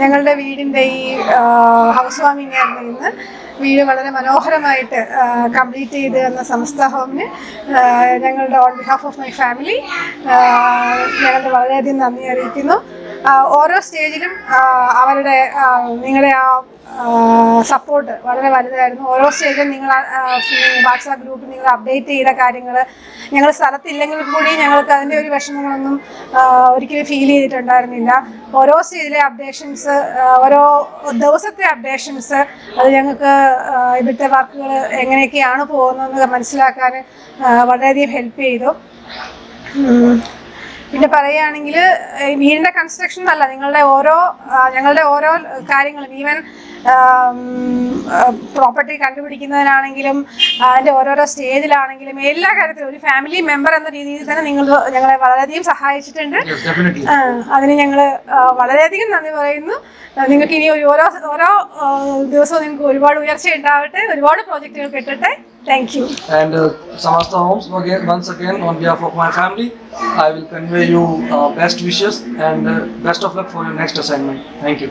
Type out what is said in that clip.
ഞങ്ങളുടെ വീടിന്റെ ഈ ഹൗസ് ആയിരുന്നു ഇന്ന് വീട് വളരെ മനോഹരമായിട്ട് കംപ്ലീറ്റ് ചെയ്ത് തന്ന സംസ്ഥ ഹോമിന് ഞങ്ങളുടെ on behalf of my family ഞങ്ങളുടെ വളരെയധികം നന്ദി അറിയിക്കുന്നു. ഓരോ സ്റ്റേജിലും അവരുടെ നിങ്ങളുടെ ആ സപ്പോർട്ട് വളരെ വലുതായിരുന്നു. ഓരോ സ്റ്റേജിലും നിങ്ങൾ വാട്സാപ്പ് ഗ്രൂപ്പിൽ നിങ്ങൾ അപ്ഡേറ്റ് ചെയ്ത കാര്യങ്ങൾ ഞങ്ങൾ സ്ഥലത്തില്ലെങ്കിൽ കൂടി ഞങ്ങൾക്ക് അതിന്റെ ഒരു വിഷമങ്ങളൊന്നും ഒരിക്കലും ഫീൽ ചെയ്തിട്ടുണ്ടായിരുന്നില്ല. ഓരോ സ്റ്റേജിലെ അപ്ഡേഷൻസ് ഓരോ ദിവസത്തെ അപ്ഡേഷൻസ് അത് ഞങ്ങൾക്ക് ഇവിടുത്തെ വർക്കുകൾ എങ്ങനെയൊക്കെയാണ് പോകുന്നതെന്ന് മനസ്സിലാക്കാൻ വളരെയധികം ഹെൽപ്പ് ചെയ്തു. പിന്നെ പറയുകയാണെങ്കിൽ വീടിന്റെ കൺസ്ട്രക്ഷൻ അല്ല നിങ്ങളുടെ ഓരോ ഞങ്ങളുടെ ഓരോ കാര്യങ്ങളും ഈവൻ പ്രോപ്പർട്ടി കണ്ടുപിടിക്കുന്നതിനാണെങ്കിലും അതിന്റെ ഓരോരോ സ്റ്റേജിലാണെങ്കിലും എല്ലാ കാര്യത്തിലും ഒരു ഫാമിലി മെമ്പർ എന്ന രീതിയിൽ തന്നെ നിങ്ങൾ ഞങ്ങളെ വളരെയധികം സഹായിച്ചിട്ടുണ്ട്. അതിന് ഞങ്ങൾ വളരെയധികം നന്ദി പറയുന്നു. നിങ്ങൾക്ക് ഇനി ഒരു ഓരോ ഓരോ ദിവസവും നിങ്ങൾക്ക് ഒരുപാട് ഉയർച്ച ഉണ്ടാവട്ടെ ഒരുപാട് പ്രോജക്റ്റുകൾ കിട്ടട്ടെ. Thank you. And uh, Samasta Homes, again, once again, on behalf of my family, I will convey you uh, best wishes and uh, best of luck for your next assignment. Thank you.